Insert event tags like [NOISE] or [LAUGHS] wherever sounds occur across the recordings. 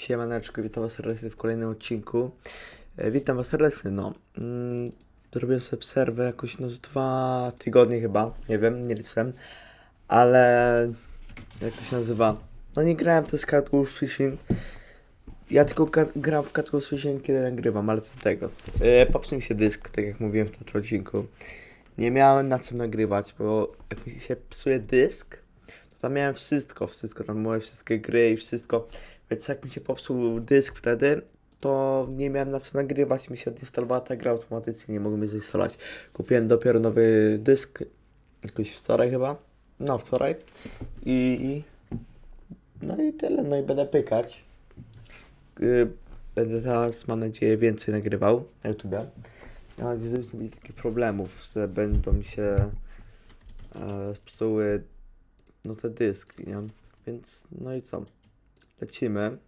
Siemaneczko, witam was serdecznie w kolejnym odcinku. E, witam was serdecznie, no. Mm, robiłem sobie przerwę jakoś no z dwa tygodnie chyba, nie wiem, nie liczyłem. Ale jak to się nazywa? No nie grałem to z Cat Wolf Fishing. Ja tylko gram w Cat Wolf Fishing kiedy nagrywam, ale to tego. E, popsuł mi się dysk, tak jak mówiłem w tym odcinku. Nie miałem na czym nagrywać, bo jak mi się psuje dysk, to tam miałem wszystko, wszystko, tam moje wszystkie gry i wszystko. Więc jak mi się popsuł dysk wtedy, to nie miałem na co nagrywać, mi się odinstalowała ta gra automatycznie, nie mogłem jej zainstalować. Kupiłem dopiero nowy dysk, jakoś wczoraj chyba, no wczoraj i, i no i tyle, no i będę pykać. Yy, Będę teraz, mam nadzieję, więcej nagrywał na YouTubie. Mam nadzieję, że nie takich problemów, że będą mi się e, psuły no te dyski, nie? Więc no i co? Lecimy.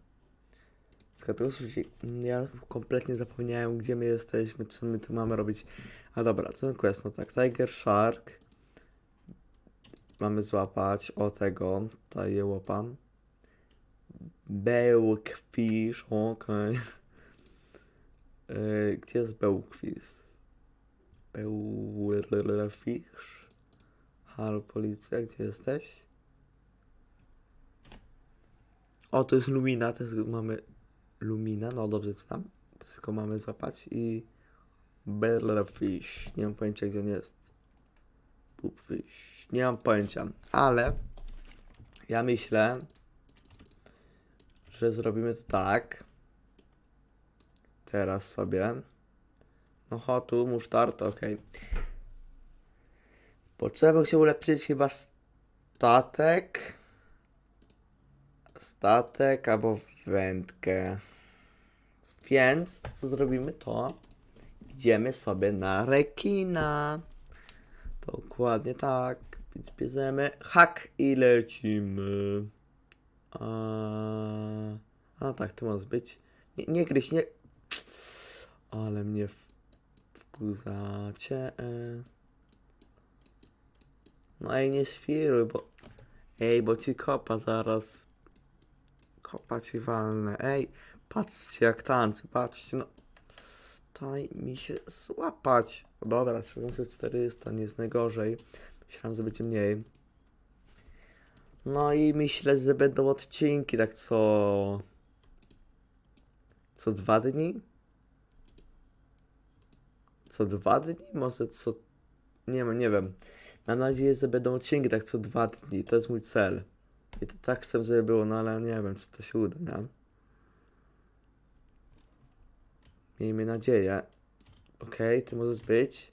Tego słuchajcie, ja kompletnie zapomniałem, gdzie my jesteśmy, co my tu mamy robić. A dobra, to ten quest, no tak, Tiger Shark. Mamy złapać o tego, tutaj je łapam. Bełkfish, okej. Yy, [LAUGHS] Gdzie jest Bełkfish? Bełfish? Halo, policja, gdzie jesteś? O, to jest Lumina, jest, mamy Lumina, no dobrze, co tam? Tylko mamy złapać i Bellfish, nie mam pojęcia gdzie on jest. Poopfish, nie mam pojęcia, ale ja myślę, że zrobimy to tak. Teraz sobie. No hotu, musztard, okej. Potrzeba się ulepszyć chyba statek. Statek albo wędkę. Więc co zrobimy to? Idziemy sobie na rekina. Dokładnie tak. Więc bierzemy hak i lecimy. A, a tak, to może być. Nie, nie gryź, nie. Ale mnie w, wkurzacie. No ej, nie świruj, bo... Ej, bo ci kopa zaraz... Kopa ci walnę. Ej, patrzcie jak tańczy, patrzcie, no... Daj mi się złapać. Dobra, 1400, nie jest najgorzej. Myślałem, że będzie mniej. No i myślę, że będą odcinki tak co... Co dwa dni? Co dwa dni? Może co... Nie wiem, nie wiem. Mam nadzieję, że będą odcinki tak co dwa dni. To jest mój cel. I to tak chcę, żeby było, no ale nie wiem, czy to się uda, nie? Miejmy nadzieję. Okej, ty możesz być.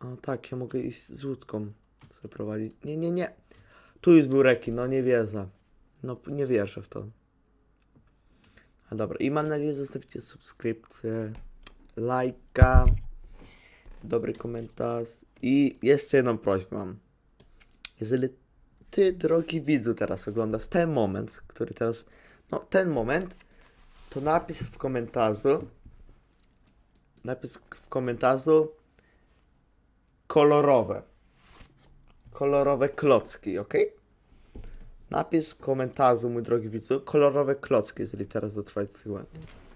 O tak, ja mogę iść z łódką zaprowadzić. Nie, nie, nie. Tu już był rekin, no nie wierzę. No nie wierzę w to. A dobra, i mam nadzieję, że zostawicie subskrypcję, lajka, dobry komentarz i jeszcze jedną prośbę mam. Jeżeli ty, drogi widzu, teraz oglądasz ten moment, który teraz, no ten moment, to napisz w komentarzu, napisz w komentarzu kolorowe, kolorowe klocki, ok? Napisz w komentarzu, mój drogi widzu, kolorowe klocki, jeżeli teraz dotrwać do tego.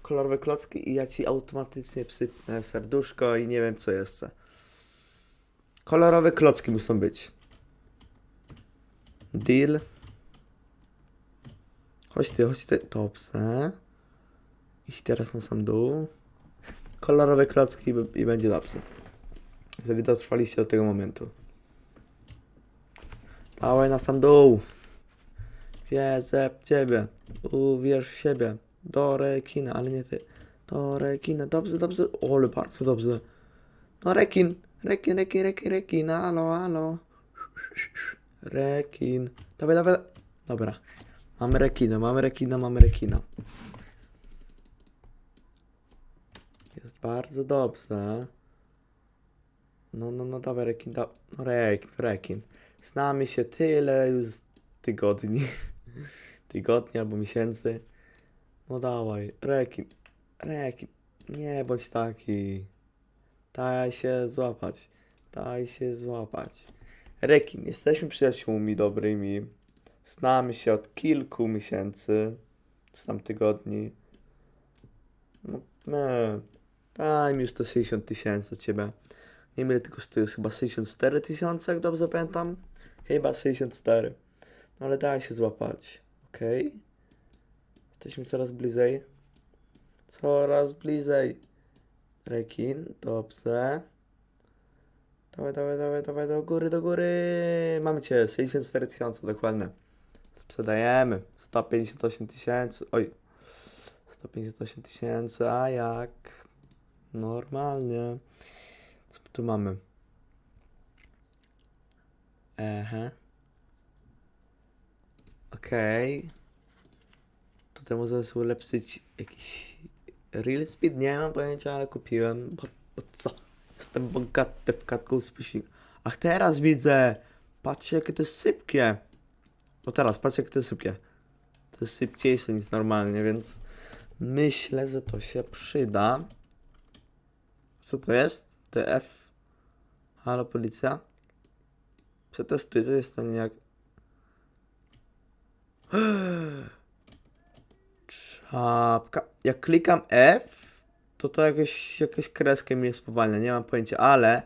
Kolorowe klocki i ja ci automatycznie przypnę serduszko i nie wiem co jeszcze. Kolorowe klocki muszą być. Deal. Chodź ty, chodź ty. Dobrze. Idź teraz na sam dół. Kolorowe klocki i, i będzie dobrze. Jeżeli dotrwaliście do tego momentu. Dawaj na sam dół. Wierzę w ciebie. Uwierz w siebie. Do rekina, ale nie ty. Do rekina. Dobrze, dobrze. O, ale bardzo dobrze. No rekin. Rekin, rekin, rekin, rekin. Alo, alo. Rekin. Dawaj, dawaj. Dobra. Mamy rekina, mamy rekina, mamy rekina. Jest bardzo dobrze. No, no, no, dawaj rekin, da... no rekin, rekin. Znamy się tyle już tygodni. [LAUGHS] Tygodni albo miesięcy. No dawaj, rekin, rekin. Nie bądź taki. Daj się złapać. Daj się złapać. Rekin, jesteśmy przyjaciółmi dobrymi. Znamy się od kilku miesięcy, czy tam tygodni. No, man, daj mi już te 60 tysięcy od ciebie. Nie wiem ile to jest chyba 64 tysiące, jak dobrze pamiętam. Chyba 64. No ale daj się złapać, okej? Jesteśmy coraz bliżej. Coraz bliżej. Rekin, dobrze. Dawaj, dawaj, dawaj, dawaj, do góry, do góry. Mamy cię, 64 tysiące, dokładnie. Sprzedajemy. 158 tysięcy. Oj. 158 tysięcy, a jak? Normalnie. Co tu mamy? Ehe. Okej. Tutaj może ulepszyć jakiś real speed? Nie mam pojęcia, ale kupiłem. Bo, bo co? Jestem bogaty w katku z fishing. Ach, teraz widzę! Patrzcie, jakie to jest sypkie. No teraz, patrzcie, jakie to jest sypkie. To jest szybciejsze niż normalnie, więc myślę, że to się przyda. Co to jest? TF. Halo, policja? Przetestuję, to jest tam jak... [GASPS] Czapka. Jak klikam F, to to jakieś, jakieś kreskę mnie spowalnia, nie mam pojęcia, ale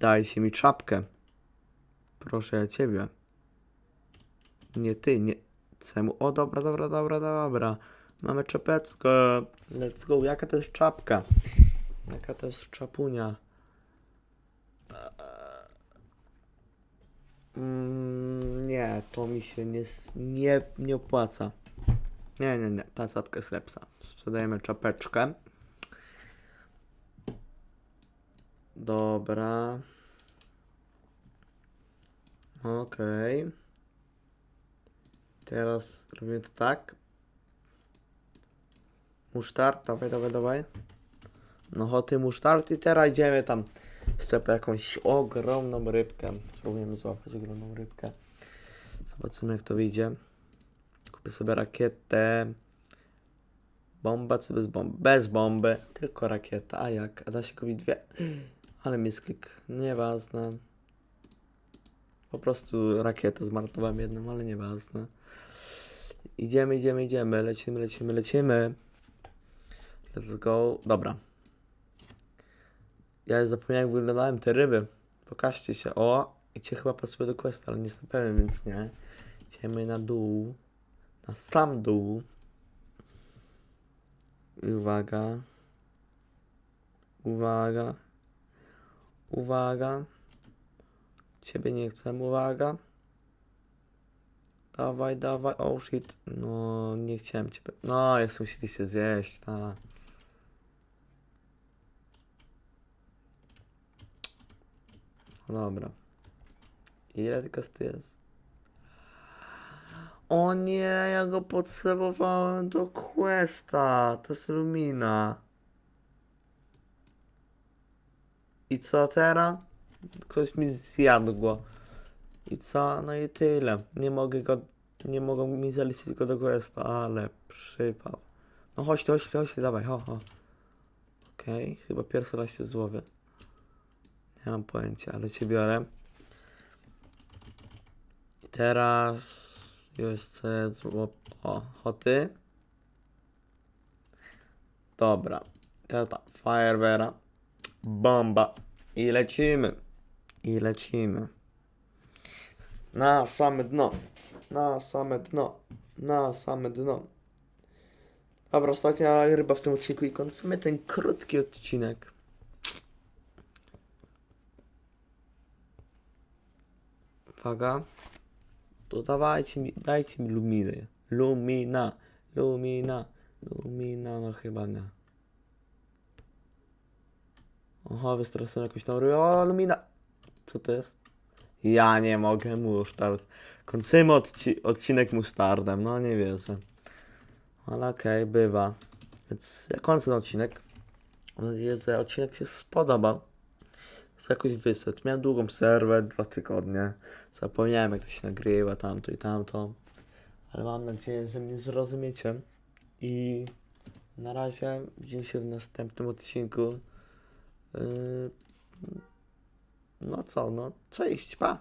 daj się mi czapkę. Proszę ja ciebie. Nie ty, nie. Czemu? O, dobra, dobra, dobra, dobra. Mamy czapeczkę. Let's go. Jaka to jest czapka? Jaka to jest czapunia? Mm, nie, to mi się nie, nie, nie opłaca. Nie, nie, nie, ta czapka jest lepsza. Sprzedajemy czapeczkę. Dobra. Okej. Teraz robimy to tak. Musztard, dawaj, dawaj, dawaj. No choty musztard i teraz idziemy tam. Chcę po jakąś ogromną rybkę. Spróbujemy złapać ogromną rybkę. Zobaczymy jak to wyjdzie. Kupię sobie rakietę. Bomba czy bez bomby? Bez bomby, tylko rakieta. A jak? A da się kupić dwie? Ale misklik. Nieważne. Po prostu rakietę zmarnowałem jedną, ale nieważne. Idziemy, idziemy, idziemy. Lecimy, lecimy, lecimy. Let's go. Dobra. Ja zapomniałem, jak wyglądałem te ryby. Pokażcie się. O! I cię chyba pasuje do questa, ale nie jestem pewien, więc nie. Idziemy na dół. Na sam dół. I uwaga. Uwaga. Uwaga. Ciebie nie chcę, uwaga. Dawaj, dawaj. Oh shit. No, nie chciałem ciebie. No, jest musieliście zjeść. No Dobra. Ile tylko to jest? O nie, ja go potrzebowałem do questa. To jest Lumina. I co teraz? Ktoś mi zjadł go. I co? No i tyle. Nie mogę go, nie mogą mi zaliczyć go do questa, ale przypał. No chodź, chodź, chodź, dawaj, ho, ho. Okej, chyba pierwszy raz się złowię. Nie mam pojęcia, ale cię biorę. I teraz jeszcze zło... O, hoty. Dobra. Teraz tak, Firewera. Bomba. I lecimy. I lecimy. Na same dno. Na same dno. Na same dno. Dobra, ostatnia ryba w tym odcinku i kończymy ten krótki odcinek. Uwaga. To dawajcie mi, dajcie mi luminy. Lumina, lumina, lumina, no chyba nie. Oho, wystraszyłem jakąś tam rybę. O, lumina! Co to jest? Ja nie mogę, musztard. Kończymy odci odcinek musztardem, no nie wierzę. Ale okej, bywa. Więc ja kończę ten odcinek. Mam nadzieję, że odcinek się spodobał. Z jakoś wyszedł. Miałem długą przerwę, dwa tygodnie. Zapomniałem jak to się nagrywa, tamto i tamto. Ale mam nadzieję, że mnie zrozumiecie. I na razie widzimy się w następnym odcinku. Yy, No co, no, cześć, pa!